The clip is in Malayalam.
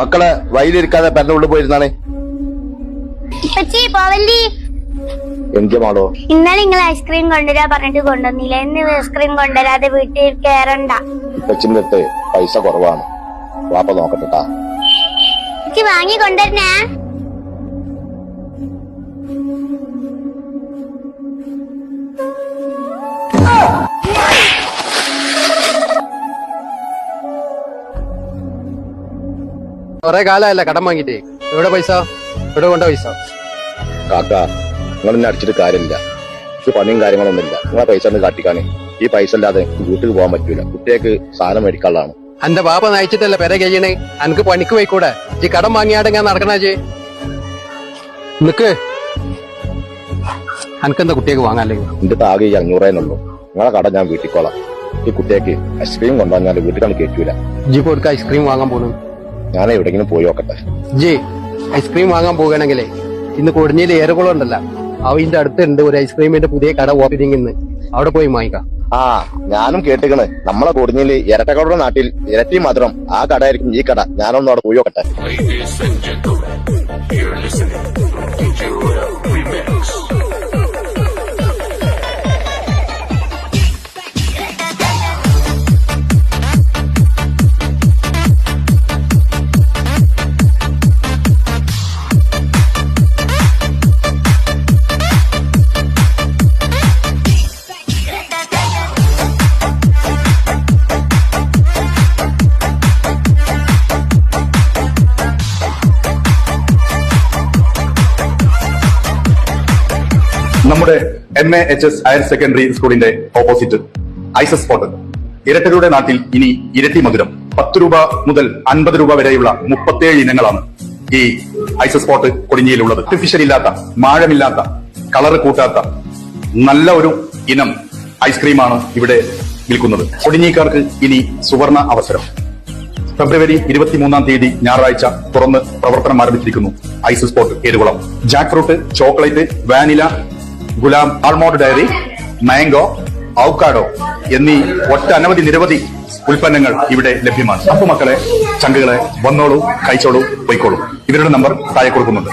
മക്കളെ വയലിരിക്കാതെ പെന്റെ ഉള്ളിൽ പോയിരുന്നാണേ? എനിക്ക് മാളോ? ഇന്നലെ നിങ്ങൾ ഐസ്ക്രീം കൊണ്ടുവരാ പറഞ്ഞിട്ട് കൊണ്ടുവന്നില്ല? ഇന്ന് ഐസ്ക്രീം കൊണ്ടുവരാതെ വീട്ടിൽ കേറണ്ട. ഇപ്പച്ചിന്റെ അടുത്ത് പൈസ കുറവാണ്. വാപ്പ നോക്കട്ടെട്ടാ ഇച്ചി വാങ്ങി കൊണ്ടുവരണേ. കൊറേ കാലല്ല കടം വാങ്ങിട്ടേ എവിടെ പൈസ? എവിടെ കൊണ്ട പൈസ? കാക്ക നിങ്ങൾ എന്നെ അടിച്ചിട്ട് കാര്യമില്ല. ഈ പണിയും കാര്യങ്ങളൊന്നുമില്ല. നിങ്ങളെ പൈസ ഒന്ന് കാട്ടിക്കാണ്. ഈ പൈസ ഇല്ലാതെ വീട്ടിൽ പോകാൻ പറ്റൂല. കുട്ടിയേക്ക് സാധനം മേടിക്കാനുള്ളതാണ്. എന്റെ ബാപ്പ നയിച്ചിട്ടല്ല പെര കഴിയണേ? അനക്ക് പണിക്ക് പോയിക്കൂടെ? ഈ കടം വാങ്ങിയാടെങ്ങാൻ നടക്കണ ചേ നിക്ക്. അനക്കെന്താ കുട്ടിയേക്ക് വാങ്ങാല്ലേ എന്റെ ആകെ ഈ അഞ്ഞൂറേന്നുള്ളൂ നിങ്ങളെ കട ഞാൻ വീട്ടിക്കോളാം. ഈ കുട്ടിയേക്ക് ഐസ്ക്രീം കൊണ്ടുവന്നാൽ വീട്ടിലാണ് കയറ്റൂല ജീപ്പ് കൊടുക്ക ഐസ്ക്രീം വാങ്ങാൻ പോണു. ഞാൻ എവിടെങ്കിലും പോയി നോക്കട്ടെ. ജി ഐസ്ക്രീം വാങ്ങാൻ പോകുകയാണെങ്കിലേ ഇന്ന് കൊടിഞ്ഞിയിൽ ഏറെക്കുളം ഉണ്ടല്ലോ. അവന്റെ അടുത്തുണ്ട് ഒരു ഐസ്ക്രീമിന്റെ പുതിയ കട ഓപ്പണിംഗ് ഇന്ന്. അവിടെ പോയി വാങ്ങിക്കാം. ആ ഞാനും കേട്ടിക്കണ്. നമ്മളെ കൊടിഞ്ഞിൽ ഇരട്ടക്കടയുടെ നാട്ടിൽ ഇരട്ടി മധുരം ആ കട ആയിരിക്കും ഈ കട. ഞാനൊന്നും അവിടെ പോയി നോക്കട്ടെ. നമ്മുടെ M A H S higher secondary സ്കൂളിന്റെ ഓപ്പോസിറ്റ് ഐസസ് സ്പോട്ട്. ഇരട്ടകളുടെ നാട്ടിൽ ഇനി ഇരട്ടി മധുരം. പത്ത് രൂപ മുതൽ അൻപത് രൂപ വരെയുള്ള മുപ്പത്തേഴ് ഇനങ്ങളാണ് ഈ ഐസസ് സ്പോട്ട് കൊടിഞ്ഞിയിലുള്ളത്. ആർട്ടിഫിഷ്യൽ ഇല്ലാത്ത മാഴമില്ലാത്ത കളറ് കൂട്ടാത്ത നല്ല ഒരു ഇനം ഐസ്ക്രീമാണ് ഇവിടെ വിൽക്കുന്നത്. കൊടിഞ്ഞിക്കാർക്ക് ഇനി സുവർണ അവസരം. ഫെബ്രുവരി ഇരുപത്തിമൂന്നാം തീയതി ഞായറാഴ്ച തുറന്ന് പ്രവർത്തനം ആരംഭിച്ചിരിക്കുന്നു ice spot Erukulam jackfruit chocolate vanilla Ghulam almond dairy mango avocado എന്നീ ഒട്ടനവധി നിരവധി ഉൽപ്പന്നങ്ങൾ ഇവിടെ ലഭ്യമാണ്. അപ്പൊ മക്കളെ ചങ്കുകളെ വന്നോളൂ കഴിച്ചോളൂ പോയിക്കോളൂ. ഇവരുടെ നമ്പർ താഴെ കൊടുക്കുന്നുണ്ട്.